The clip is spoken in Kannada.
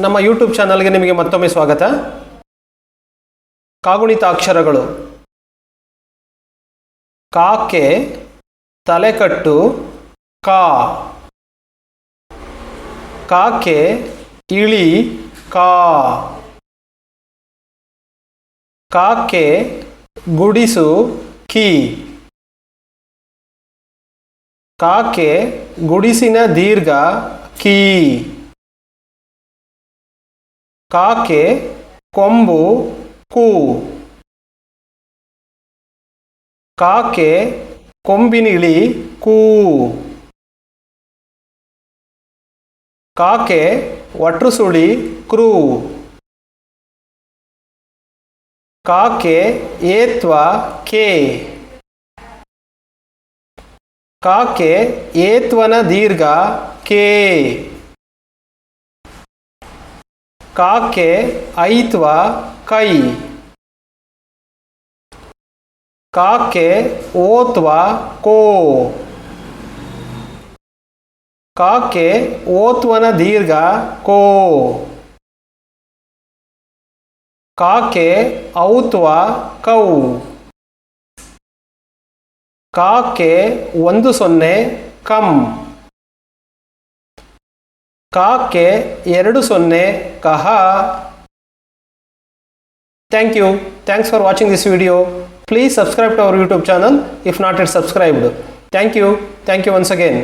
ನಮ್ಮ ಯೂಟ್ಯೂಬ್ ಚಾನಲ್ಗೆ ನಿಮಗೆ ಮತ್ತೊಮ್ಮೆ ಸ್ವಾಗತ. ಕಾಗುಣಿತ ಅಕ್ಷರಗಳು ಕಾಕೆ, ತಲೆಕಟ್ಟು, ಕಾ. ಕಾಕೆ, ಇಳಿ, ಕಾ. ಕಾಕೆ, ಗುಡಿಸು, ಕಿ. ಕಾಕೆ, ಗುಡಿಸಿನ ದೀರ್ಘ, ಕೀ. ಕಾಕೆ, ಕೊಂಬು, ಕೂ. ಕಾಕೆ, ಕೊಂಬಿನಿಳಿ, ಕೂ. ಕಾಕೆ ಒಟ್ರುಸುಳಿ ಕ್ರೂ. ಕಾಕೆ, ಏತ್ವ, ಕೆ. ಕಾಕೆ, ಏತ್ವನ ದೀರ್ಘ, ಕೆ. ಕಾಕೆ ಐತ್ವ ಕೈ. ಕಾಕೆ ಓತ್ವ ಕೋ. ಕಾಕೆ ಓತ್ವನ ದೀರ್ಘ ಕೋ. ಕಾಕೆ ಔತ್ವ ಕೌ. ಕಾಕೆ ಒಂದು ಸೊನ್ನೆ ಕಂ. ಕಾಕೆ ಎರಡು ಸೊನ್ನೆ ಕಹ thank you thanks for watching this video please subscribe to our YouTube channel if not it subscribed thank you thank you once again